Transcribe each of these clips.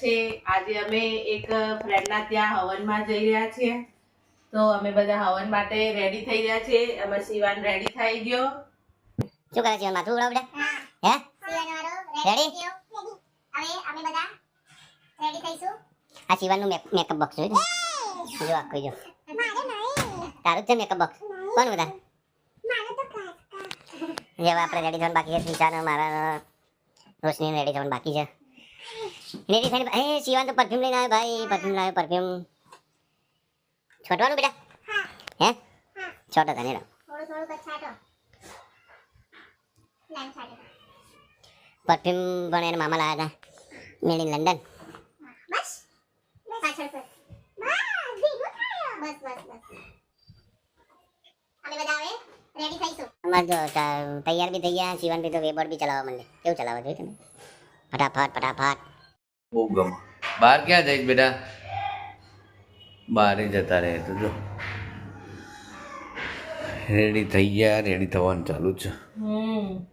છે. આજે અમે એક ફ્રેન્ડના ત્યાં હવનમાં જઈ રહ્યા છીએ. તો અમે બધા હવન માટે રેડી થઈ રહ્યા છીએ. અમે શિવાન રેડી થઈ ગયો. શું કરે છે? માથું ઉડાવ બેટા હે. Ready? હવે અમે બધા રેડી થઈશું. આ શિવાનું મેકઅપ બોક્સ જોઈ જો જો કોઈ જો. મારે નહીં. તારું છે મેકઅપ બોક્સ કોણ બધા મારે હવે આપણે રેડી થવાનું બાકી છે. નિશાન મારા રોશની રેડી થવાનું બાકી છે. मेरी फ़ैन ए शिवान तो परफ्यूम लेना है भाई परफ्यूम लाए परफ्यूम छोटा वाला बेटा? हाँ। है? छोटा था नहीं परफ्यूम बनाने मामा लाया था मेड इन लंदन बस। बस। बस बस बस बस। बस तैयार भी तैयार। शिवन भी तो वेबोर्ड भी चलाओ मन क्यों चलाओ जो फटाफट फटाफट। બહુ ગમે. બહાર ક્યાં જઈશ બેટા? બહારે જતા રહે તો જો. રેડી થઈ ગયા રેડી થવાનું ચાલુ છે. હમ.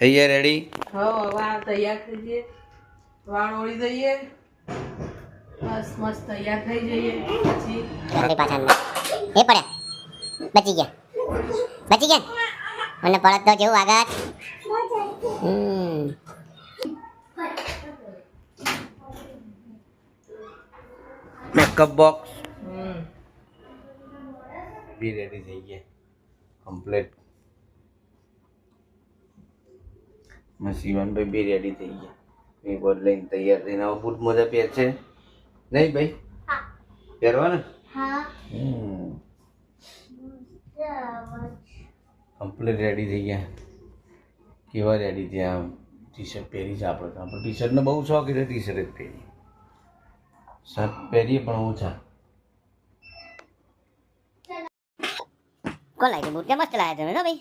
થઈ ગયા રેડી હો તૈયાર થઈ જઈએ. વાળ ઓળી બસ મસ્ત તૈયાર થઈ જઈએ. પછી. એ પડ્યા બચી ગયા. બચી ગયા? મને પડત તો જેવું આગળ હમ. મેકઅપ બોક્સ બી રેડી થઈ ગયા. કમ્પ્લીટમાં શિવાનભાઈ બી રેડી થઈ ગયા. એ લઈને તૈયાર થઈને હવે બૂટ મોજા પહેરશે નહીં ભાઈ? પહેરવા ને કમ્પ્લીટ રેડી થઈ ગયા. કેવા રેડી થયા? ટી શર્ટ પહેરી છે આપણે તો. આપણે ટી શર્ટનો બહુ શોખ એટલે ટી શર્ટ જ પહેરી શર્ટ પહેરીએ પણ ઓછા કોણ લાવી બૂટ મસ્ત લાવ્યા તમે ભાઈ?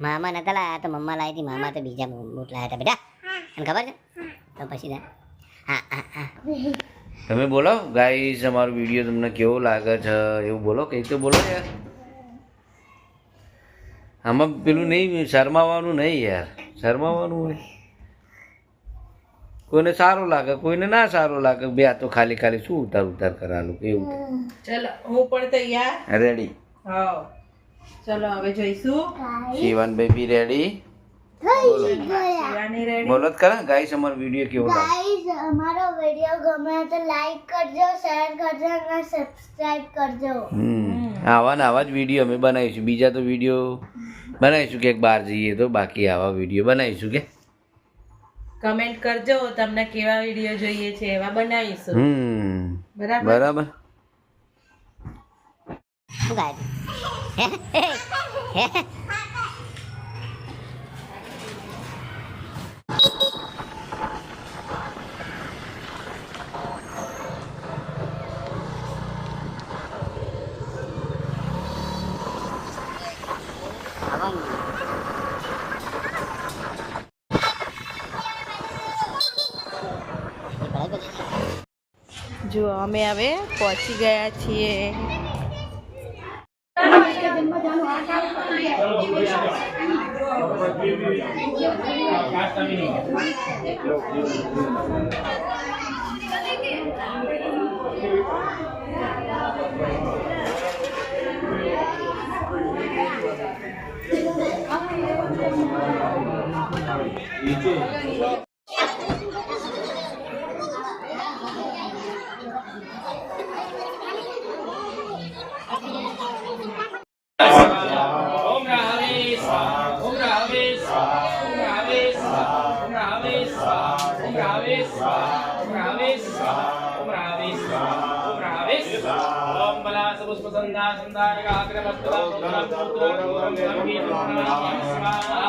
મામા નતા લાયા તો મમ્મા લાવી હતી મામા તો બીજા બૂટ લાવ્યા હતા બેટા. તને ખબર છે? તો પછી ના હા હા હા. તમે બોલો ગાઈસ અમારો વીડિયો તમને કેવો લાગે છે એવું બોલો કંઈક તો બોલો યાર. આમાં પેલું નહીં શરમાવાનું નહીં યાર શરમાવાનું હોય. કોઈને સારું લાગે કોઈને ના સારું લાગે બે આ તો ખાલી ખાલી શું ઉતાર ઉતાર કરાલું કેવું ચલો હું પણ તૈયાર. રેડી હા ચલો હવે જઈશું. શિવાન બેબી રેડી બોલો. જ ગાઈસ અમારો વીડિયો કેવો લાગ્યો ગાઈસ અમારો વિડિયો ગમે તો લાઈક કરજો શેર કરજો અને સબસ્ક્રાઇબ કરજો. હમ. આવા ને આવા જ વીડિયો અમે બનાવીશું. બીજા તો વીડિયો બનાવીશું ક્યાંક બહાર જઈએ તો બાકી આવા વીડિયો બનાવીશું કે? કમેન્ટ કરજો તમને કેવા વીડિયો જોઈએ છે એવા બનાવીશું. હમ. બરાબર? બરાબર. શું ગાય જો અમે હવે પહોંચી ગયા છીએ. ઓમ ओम रावेश ओम रावेश ओम रावेश ओम बला सबुष्प संधा संधार का अग्रवस्तव पुत्र गौरम गंभीर स्वाहा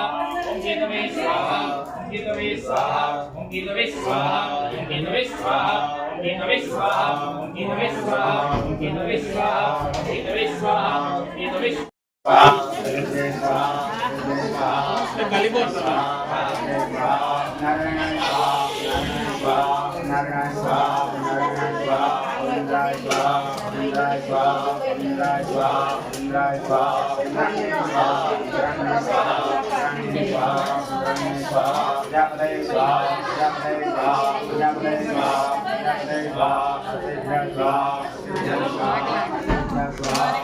ओम केतवे स्वाहा ओम केतवे स्वाहा ओम केतवे स्वाहा ओम केतवे स्वाहा केतवे स्वाहा ओम केतवे स्वाहा ओम केतवे स्वाहा ओम केतवे स्वाहा ओम केतवे स्वाहा కలిపోతుంది Indra Swaha, Indra Swaha, Indra Swaha, Indra Swaha, Indra Swaha, Indra Swaha, Indra Swaha, Indra Swaha, Indra Swaha, Indra Swaha, Indra Swaha, Indra Swaha, Indra Swaha,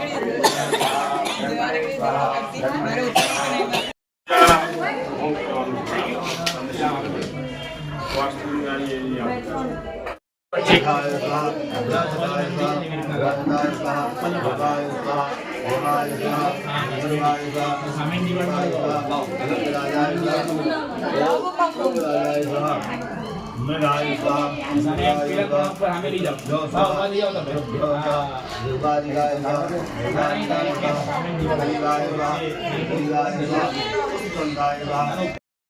Thank you. हमें ले जाओ हमें ले जाओ તમે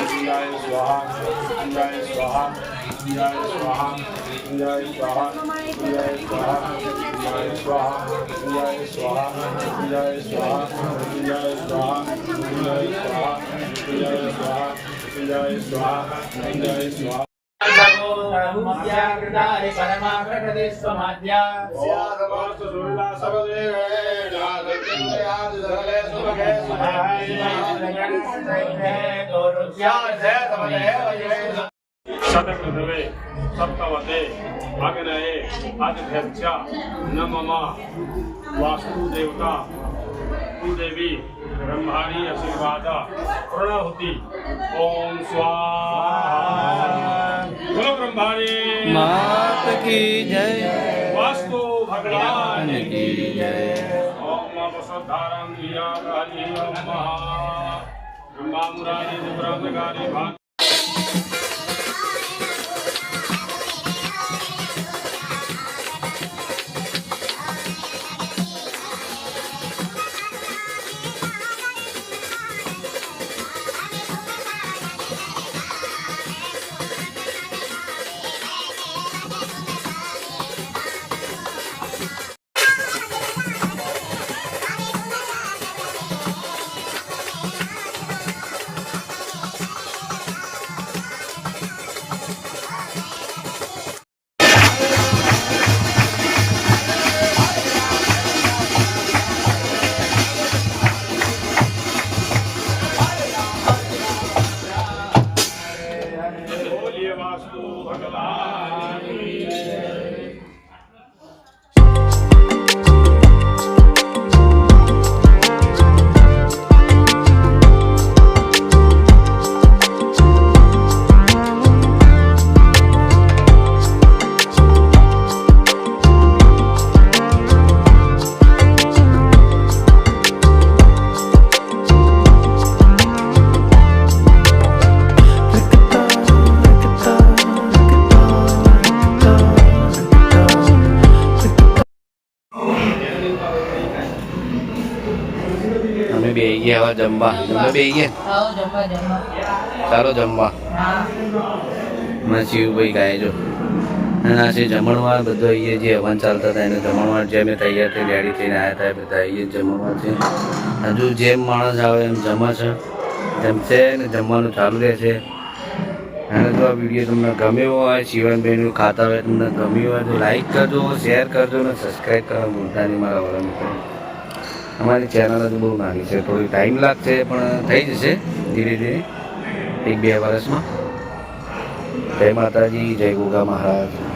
इंद्राय स्वाहा इंद्राय स्वाहा इंद्राय स्वाहा इंद्राय स्वाहा इंद्राय स्वाहा इंद्राय स्वाहा इंद्राय स्वाहा इंद्राय स्वाहा इंद्राय स्वाहा इंद्राय स्वाहा इंद्राय स्वाहा इंद्राय स्वाहा इंद्राय स्वाहा ಸದಕ ಧವೆ ಸಪ್ತವತೆ ಅಗ್ನಯೇ ಅಧ್ಯಕ್ಷ ನಮಮ ವಾಸುದೇವತಾ ಭೂದೇವಿ ब्रह्माणी आशीर्वाद प्रणहुति ओम स्वाहा। ब्रह्माणी। मात की जय। वास्तु भगवान। की जय। ओम नमः રાજી બ્રહ્મચારી જમવા જમવા જમવા ચાલો જમવા મને શિવભાઈ ગાય જો અને આ છે જમણવાર બધો અહીંયા જે હવન ચાલતા હતા એને જમણવાર જે અમે તૈયાર થઈ રેડી થઈને આવ્યા હતા બધા અહીંયા જમણવાર છે હજુ જેમ માણસ આવે એમ જમા છે જમશે ને જમવાનું ચાલુ રહે છે અને જો આ વીડિયો તમને ગમ્યો હોય શિવનભાઈનું ખાતા હોય તમને ગમ્યું હોય તો લાઈક કરજો શેર કરજો અને સબસ્ક્રાઈબ કરવા ભૂલતા નહીં મારા વાળા મિત્રો. અમારી ચેનલ જ બહુ નાની છે. થોડી ટાઈમ લાગશે, પણ થઈ જશે ધીરે ધીરે. એક બે વર્ષમાં. જય માતાજી, જય ગોગા મહારાજ.